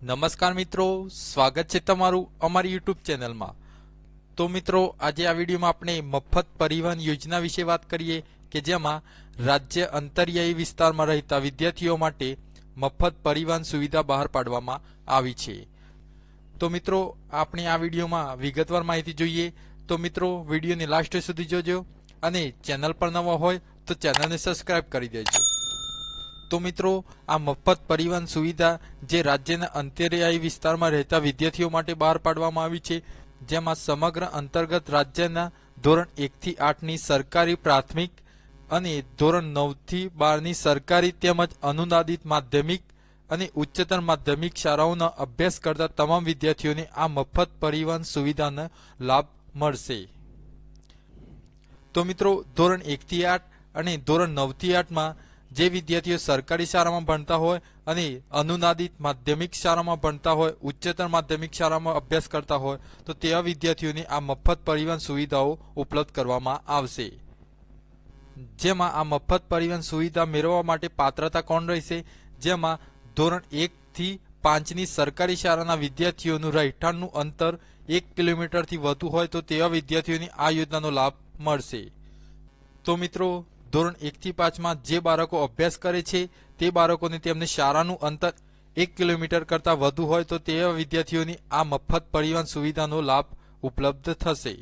નમસ્કાર મિત્રો, સ્વાગત છે તમારું અમારી યુટ્યુબ ચેનલમાં. તો મિત્રો, આજે આ વિડીયોમાં આપણે મફત પરિવહન યોજના વિશે વાત કરીએ કે જેમાં રાજ્ય અંતરિયાયી વિસ્તારમાં રહેતા વિદ્યાર્થીઓ માટે મફત પરિવહન સુવિધા બહાર પાડવામાં આવી છે. તો મિત્રો, આપણે આ વિડીયોમાં વિગતવાર માહિતી જોઈએ. તો મિત્રો, વિડીયોને લાસ્ટ સુધી જોજો અને ચેનલ પર નવા હોય તો ચેનલને સબસ્ક્રાઇબ કરી દેજો. તો મિત્રો, આ મફત પરિવહન સુવિધા જે રાજ્યના અંતરિયાયી વિસ્તારમાં રહેતા વિદ્યાર્થીઓ માટે બહાર પાડવામાં આવી છે, જેમાં સમગ્ર અંતર્ગત રાજ્યના ધોરણ એકથી આઠની સરકારી પ્રાથમિક અને ધોરણ નવથી બારની સરકારી તેમજ અનુદાનિત માધ્યમિક અને ઉચ્ચતર માધ્યમિક શાળાઓના અભ્યાસ કરતા તમામ વિદ્યાર્થીઓને આ મફત પરિવહન સુવિધાનો લાભ મળશે. તો મિત્રો, ધોરણ એકથી આઠ અને ધોરણ નવથી આઠમાં જે વિદ્યાર્થીઓ સરકારી શાળામાં ભણતા હોય અને અનુનાદિત માધ્યમિક શાળામાં ભણતા હોય, ઉચ્ચતર માધ્યમિક શાળામાં અભ્યાસ કરતા હોય, તો તેવા વિદ્યાર્થીઓને આ મફત પરિવહન સુવિધાઓ ઉપલબ્ધ કરવામાં આવશે. જેમાં આ મફત પરિવહન સુવિધા મેળવવા માટે પાત્રતા કોણ રહેશે? જેમાં ધોરણ એકથી પાંચની સરકારી શાળાના વિદ્યાર્થીઓનું રહેઠાણનું અંતર એક કિલોમીટરથી વધુ હોય તો તેવા વિદ્યાર્થીઓને આ યોજનાનો લાભ મળશે. તો મિત્રો ધોરણ એકથી પાંચમાં જે બાળકો અભ્યાસ કરે છે, તે બાળકોને તેમને શાળાનું અંતર એક કિલોમીટર કરતાં વધુ હોય તો તેવા વિદ્યાર્થીઓની આ મફત પરિવહન સુવિધાનો લાભ ઉપલબ્ધ થશે.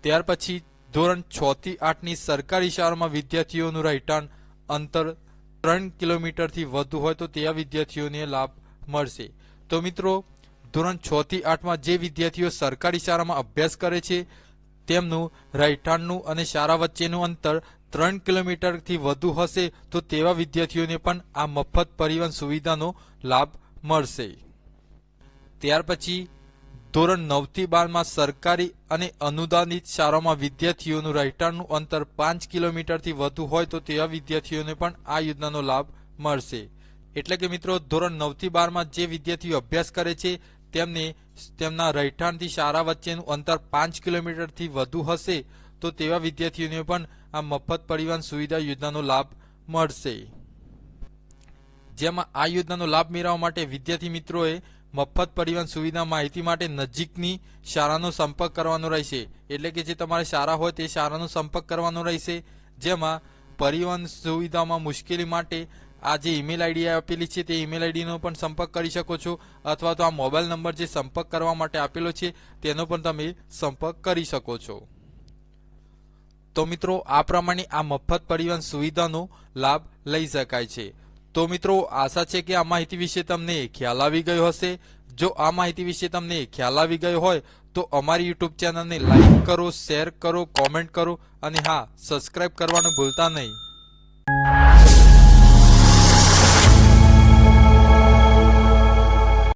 ત્યાર પછી ધોરણ છ થી આઠની સરકારી શાળામાં વિદ્યાર્થીઓનું રહેઠાણ અંતર ત્રણ કિલોમીટરથી વધુ હોય તો તેવા વિદ્યાર્થીઓને લાભ મળશે. તો મિત્રો, ધોરણ છ થી આઠમાં જે વિદ્યાર્થીઓ સરકારી શાળામાં અભ્યાસ કરે છે, તેમનું રહેઠાણનું અને શાળા વચ્ચેનું અંતર ત્રણ કિલોમીટરથી વધુ હશે તો તેવા વિદ્યાર્થીઓને પણ આ મફત પરિવહન સુવિધાનો લાભ મળશે. ત્યાર પછી, ધોરણ નવથી બારમાં સરકારી અને અનુદાનિત શાળામાં વિદ્યાર્થીઓનું રહેઠાણનું અંતર પાંચ કિલોમીટરથી વધુ હોય તો તેવા વિદ્યાર્થીઓને પણ આ યોજનાનો લાભ મળશે. એટલે કે મિત્રો, ધોરણ નવથી બારમાં જે વિદ્યાર્થીઓ અભ્યાસ કરે છે, તેમને તેમના રહેઠાણથી શાળા વચ્ચેનું અંતર પાંચ કિલોમીટરથી વધુ હશે તો તેવા વિદ્યાર્થીઓને પણ આ મફત પરિવહન સુવિધા યોજનાનો લાભ મળશે. જેમાં આ યોજનાનો લાભ મેળવવા માટે વિદ્યાર્થી મિત્રોએ મફત પરિવહન સુવિધા માહિતી માટે નજીકની શાળાનો સંપર્ક કરવાનો રહેશે. એટલે કે જે તમારે શાળા હોય તે શાળાનો સંપર્ક કરવાનો રહેશે. જેમાં પરિવહન સુવિધામાં મુશ્કેલી માટે આ જે ઈમેલ આઈડી આપેલી છે તે ઈમેલ આઈડીનો પણ સંપર્ક કરી શકો છો. અથવા તો આ મોબાઈલ નંબર જે સંપર્ક કરવા માટે આપેલો છે તેનો પણ તમે સંપર્ક કરી શકો છો. તો મિત્રો, આ પ્રમાણે આ મફત પરિવહન સુવિધાનો લાભ લઈ શકાય છે. તો મિત્રો, આશા છે કે આ માહિતી વિશે તમને ખ્યાલ આવી ગયો હશે. જો આ માહિતી વિશે તમને ખ્યાલ આવી ગયો હોય, તો અમારી યુટ્યુબ ચેનલને લાઈક કરો, શેર કરો, કોમેન્ટ કરો અને હા સબસ્ક્રાઈબ કરવાનું ભૂલતા નહીં.